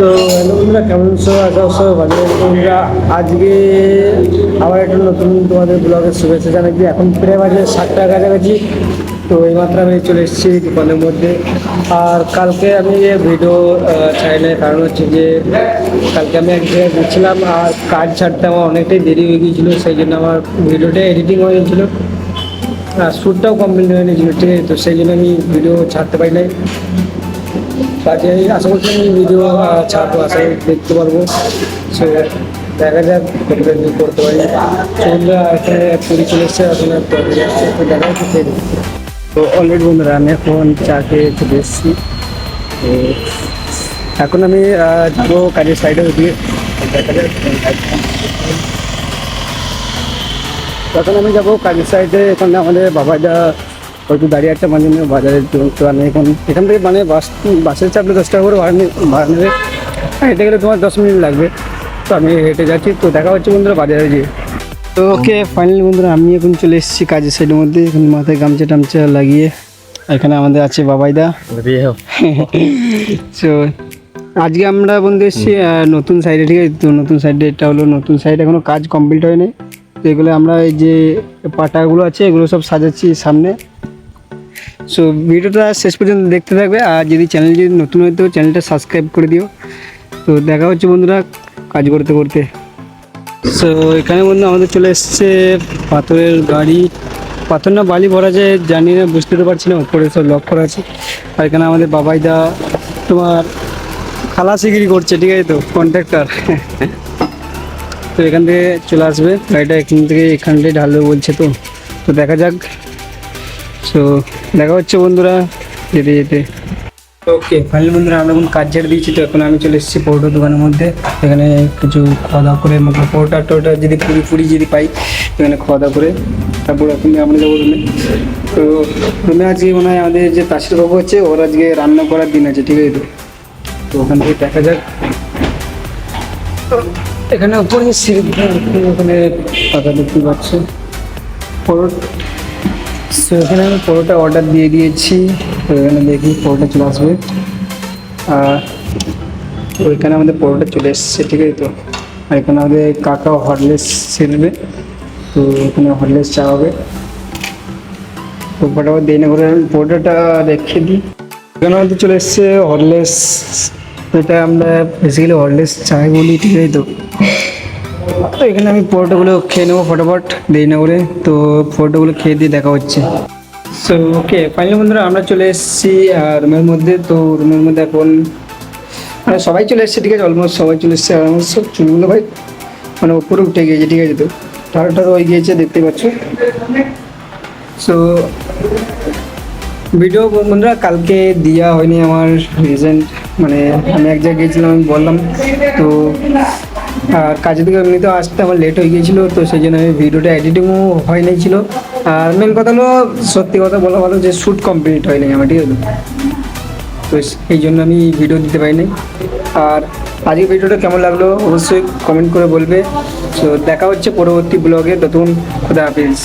তো হ্যালো বন্ধুরা, কেমন সব আশা করছ ভালো বন্ধুরা, আজকে আবার একটা নতুন তোমাদের ব্লগের শুভেচ্ছা জানাচ্ছি। এখন প্রায় বাজে সাতটা কাছাকাছি, তো এই এইমাত্র আমি চলে এসেছি দোকানের মধ্যে। আর কালকে আমি ভিডিও চাইলে কারণ হচ্ছে যে কালকে আমি এক জায়গায় গেছিলাম আর কাজ ছাড়তে আমার অনেকটাই দেরি হয়ে গিয়েছিল, সেই জন্য আমার ভিডিওটা এডিটিং হয়ে গেছিল আর শ্যুটটাও কমপ্লিট হয়ে গেছিল ঠিক আছে? তো সেই জন্য আমি ভিডিও ছাড়তে পারি নাই। কাজে আমি আশা করছি আমি ভিডিও ছাড়বো আশা দেখতে পারব। সো দেখা যাক করতে পারি। চন্দ্রা এখানে পুরী চলে এসছে এখন দেখা যাচ্ছে তো অলরেডি বন্ধুরা, আমি এখন চা খেয়ে চলে এসেছি। এখন আমি যাব কাজের সাইডে দিয়ে দেখা যাক তখন আমি যাব কাজের সাইডে এখানে আমাদের বাবাটা হয়তো দাঁড়িয়ে একটা মানে বাজারের তো এখন এখান থেকে মানে বাস বাসের চাপলে দশ টাকা করে ভাড়া ভাড়া নেবে হেঁটে গেলে তোমার দশ মিনিট লাগবে। তো আমি হেঁটে যাচ্ছি। তো দেখা হচ্ছে বন্ধুরা বাজারে গিয়ে। তো ওকে ফাইনালি বন্ধুরা আমি এখন চলে এসেছি কাজের সাইডের মধ্যে। এখন মাথায় গামছা টামছা লাগিয়ে। এখানে আমাদের আছে বাবাইদা। তো আজকে আমরা বন্ধু এসেছি নতুন সাইডে ঠিক আছে? তো নতুন সাইডে এটা হলো নতুন সাইড এখনও কাজ কমপ্লিট হয়নি। তো এগুলো আমরা এই যে পাটাগুলো আছে, এগুলো সব সাজাচ্ছি সামনে। সো ভিডিওটা শেষ পর্যন্ত দেখতে থাকবে আর যদি চ্যানেল যদি নতুন হয় তো চ্যানেলটা সাবস্ক্রাইব করে দিও। তো দেখা হচ্ছে বন্ধুরা কাজ করতে করতে। সো এখানে বন্ধু আমাদের চলে এসছে পাথরের গাড়ি পাথর না বালি ভরা যায়, জানি না, বুঝতে তো পারছি না, উপরে সব লক করা আছে। আর এখানে আমাদের বাবাইদা তোমার খালাসিগিরি করছে, ঠিক আছে তো? কন্ট্রাক্টর তো এখান থেকে চলে আসবে। গাড়িটা এখান থেকে এখান থেকে ঢালবে বলছে তো। তো দেখা যাক। সো দেখা হচ্ছে বন্ধুরা, যেতে যেতে। ওকে ফাইনাল বন্ধুরা, আমরা এখন কাজ ছেড়ে দিয়েছি, তো এখন আমি চলে এসেছি পরোটা দোকানের মধ্যে। এখানে কিছু খাওয়া দাওয়া করে মানে পরোটা টোটা যদি পুরি পুরি যদি পাই, এখানে খাওয়া দাওয়া করে, তারপর এখন আমরা যাব রুমে। তো রুমে আজকে মনে হয় আমাদের যে তাসির বাবু আছে, ওর আজকে রান্না করার দিন আছে, ঠিক আছে তো? তো ওখান থেকে দেখা যাক। এখানে উপরে সিঁড়ি ওখানে পাতা দেখতে পাচ্ছে। পরোটা সো এখানে আমি পরোটা অর্ডার দিয়ে দিয়েছি। তো এখানে দেখি পরোটা চলে আসবে। আর তো এখানে আমাদের পরোটা চলে এসছে, ঠিক আছে তো? আর এখানে আমাদের কাকা হরলেস সেলবে তো এখানে হরলেস চা হবে তো ফটাফট দিয়ে না করে পরোটাটা রেখে দিই। এখানে আমাদের চলে এসছে হরলেস এটা আমরা বেসিক্যালি হরলেস চাই বলি, ঠিক আছে তো? তো এখানে আমি পরোটাগুলো খেয়ে নেব ফটাফট, দেরি না করে। তো পরোটাগুলো খেয়ে দিয়ে দেখা হচ্ছে। সো ওকে ফাইনালি বন্ধুরা আমরা চলে এসেছি রুমের মধ্যে। তো রুমের মধ্যে এখন মানে সবাই চলে এসছে, ঠিক আছে? অলমোস্ট সবাই চলে এসছে। আর আমার সব চুলগুলো ভাই মানে উপরে উঠে গিয়েছে, ঠিক আছে? তো ঠারো ঠাড়া হয়ে গিয়েছে দেখতে পাচ্ছ। সো ভিডিও বন্ধুরা, কালকে দেওয়া হয়নি আমার রিজেন্ট মানে আমি এক জায়গায় গিয়েছিলাম, আমি বললাম। তো আর কাজে থেকে এমনিতেও আসতে আমার লেট হয়ে গিয়েছিল, তো সেই জন্য আমি ভিডিওটা এডিটিংও হয় নাই ছিল। আর মেন কথা হলো, সত্যি কথা বলা ভালো যে শ্যুট কমপ্লিট হয় নাই আমার, ঠিক আছে? তো সেই জন্য আমি ভিডিও দিতে পারি নাই। আর আজকে ভিডিওটা কেমন লাগল অবশ্যই কমেন্ট করে বলবে। তো দেখা হচ্ছে পরবর্তী ব্লগে নতুন খুদা হাফিজ।